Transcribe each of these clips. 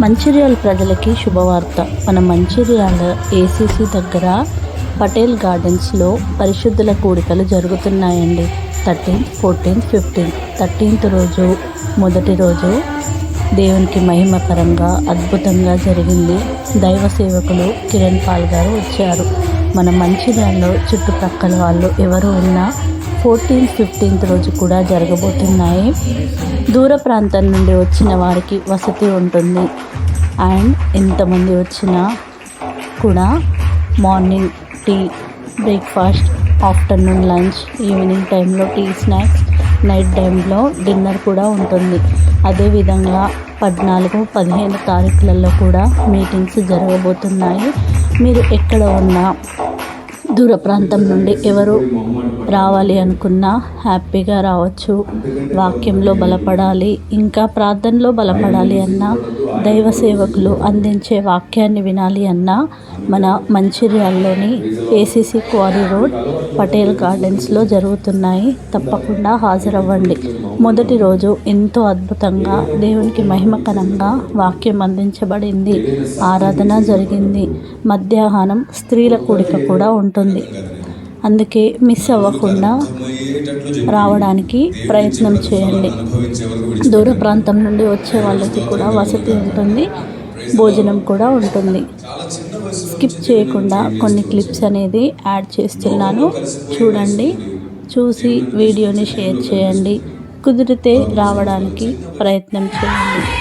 మంచిర్యాల ప్రజలకి శుభవార్త. మన మంచిర్యాల ఏసీసీ దగ్గర పటేల్ గార్డెన్స్లో పరిశుద్ధుల కూడికలు జరుగుతున్నాయండి. Thirteenth fourteenth fifteenth. థర్టీన్త్ రోజు మొదటి రోజు దేవునికి మహిమకరంగా అద్భుతంగా జరిగింది. దైవ సేవకులు కిరణ్ పాల్ గారు వచ్చారు. మన మంచిర్యాలలో చుట్టుపక్కల వాళ్ళు ఎవరు ఉన్నా ఫోర్టీన్త్ ఫిఫ్టీన్త్ రోజు కూడా జరగబోతున్నాయి. దూర ప్రాంతం నుండి వచ్చిన వారికి వసతి ఉంటుంది. అండ్ ఎంతమంది వచ్చినా కూడా morning tea breakfast afternoon lunch evening టైంలో టీ స్నాక్స్ నైట్ టైంలో డిన్నర్ కూడా ఉంటుంది. అదేవిధంగా పద్నాలుగు పదిహేను తారీఖులలో కూడా మీటింగ్స్ జరగబోతున్నాయి. మీరు ఎక్కడ ఉన్నా దూర ప్రాంతం నుండి ఎవరు రావాలి అనుకున్నా హ్యాపీగా రావచ్చు. వాక్యంలో బలపడాలి. ఇంకా ప్రార్థనలో బలపడాలి అన్నా దైవ సేవకులు అందించే వాక్యాన్ని వినాలి అన్నా మన మంచిర్యాల్లోని A C C quarry road Patel గార్డెన్స్లో జరుగుతున్నాయి. తప్పకుండా హాజరవ్వండి. మొదటి రోజు ఎంతో అద్భుతంగా దేవునికి మహిమకరంగా వాక్యం అందించబడింది. ఆరాధన జరిగింది. మధ్యాహ్నం స్త్రీల కూడిక కూడా ఉంటుంది. అందుకే మిస్ అవ్వకుండా రావడానికి ప్రయత్నం చేయండి. దూర ప్రాంతం నుండి వచ్చే వాళ్ళకి కూడా వసతి ఉంటుంది భోజనం కూడా ఉంటుంది. స్కిప్ చేయకుండా కొన్ని క్లిప్స్ అనేది యాడ్ చేస్తున్నాను. చూడండి చూసి వీడియోని షేర్ చేయండి. కుదిరితే రావడానికి ప్రయత్నం చేయండి.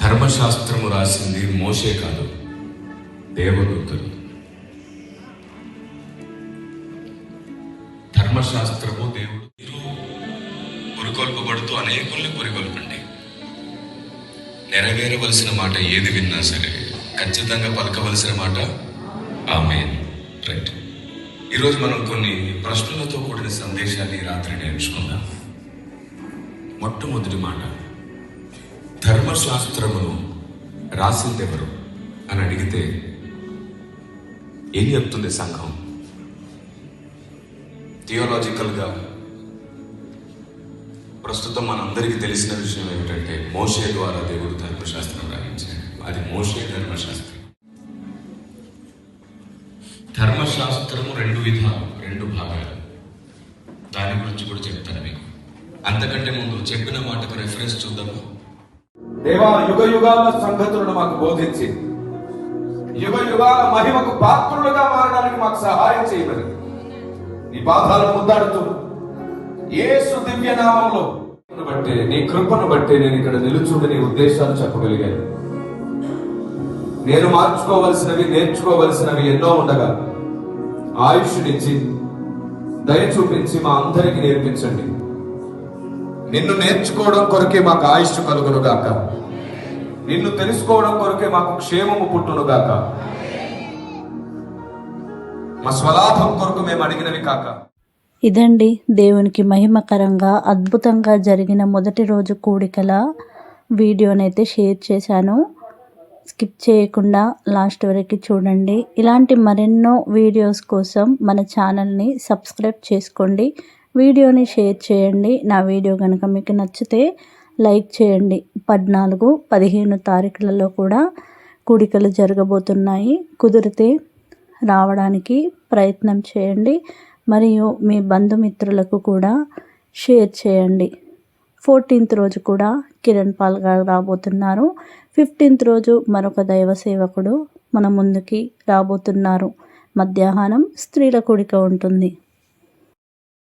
ధర్మశాస్త్రము రాసింది మోషే కాదు దేవదూతలు. ధర్మశాస్త్రము నెరవేరవలసిన మాట ఏది విన్నా సరే ఖచ్చితంగా పలకవలసిన మాట ఆమె రైట్. ఈరోజు మనం కొన్ని ప్రశ్నలతో కూడిన సందేశాన్ని రాత్రి నేర్చుకుందాం. మొట్టమొదటి మాట ధర్మశాస్త్రమును రాసిందెవరు అని అడిగితే ఏం చెప్తుంది సంఘం? థియోలాజికల్గా ప్రస్తుతం మనందరికీ తెలిసిన విషయం ఏమిటంటే మోషే ద్వారా దేవుడు ధర్మశాస్త్రం రాయించాడు. అది మోషే ధర్మశాస్త్రం. ధర్మశాస్త్రము రెండు విధాలు రెండు భాగాలు. దాని గురించి కూడా చెప్తాను మీకు. అంతకంటే ముందు చెప్పిన మాటకు రెఫరెన్స్ చూద్దాము. దేవా యుగ యుగాల సంగతులను మాకు బోధించి యుగ యుగాల మహిమకు పాత్రులుగా మారడానికి మాకు సహాయం చేయమని. నీ పాదాలు ముద్దాడుతూ ఏసు దివ్య నామంలో బట్టే నీ కృపను బట్టే నేను ఇక్కడ నిలుచుండని ఉద్దేశాలు చెప్పగలిగాను. నేను మార్చుకోవలసినవి నేర్చుకోవలసినవి ఎన్నో ఉండగా ఆయుష్నిచ్చి దయ చూపించి మా అందరికి నేర్పించండి. నిన్ను నేర్చుకోవడం కొరకే మాకు ఆయుష్ కలుగునుగాక నిన్ను తెలుసుకోవడం కొరకే మాకు క్షేమము పుట్టునుగాక మా స్వలాభం కొరకు మేము అడిగినవి కాక. ఇదండి దేవునికి మహిమకరంగా అద్భుతంగా జరిగిన మొదటి రోజు కూడికల వీడియోనైతే షేర్ చేశాను. స్కిప్ చేయకుండా లాస్ట్ వరకు చూడండి. ఇలాంటి మరెన్నో వీడియోస్ కోసం మన ఛానల్ని సబ్స్క్రైబ్ చేసుకోండి. వీడియోని షేర్ చేయండి. నా వీడియో కనుక మీకు నచ్చితే లైక్ చేయండి. పద్నాలుగు పదిహేను తారీఖులలో కూడా కూడికలు జరగబోతున్నాయి. కుదిరితే రావడానికి ప్రయత్నం చేయండి. మరియు మీ బంధుమిత్రులకు కూడా షేర్ చేయండి. ఫోర్టీన్త్ రోజు కూడా కిరణ్ పాల్ గారు రాబోతున్నారు. ఫిఫ్టీన్త్ రోజు మరొక దైవ సేవకుడు మన ముందుకి రాబోతున్నారు. మధ్యాహ్నం స్త్రీల కూడిక ఉంటుంది.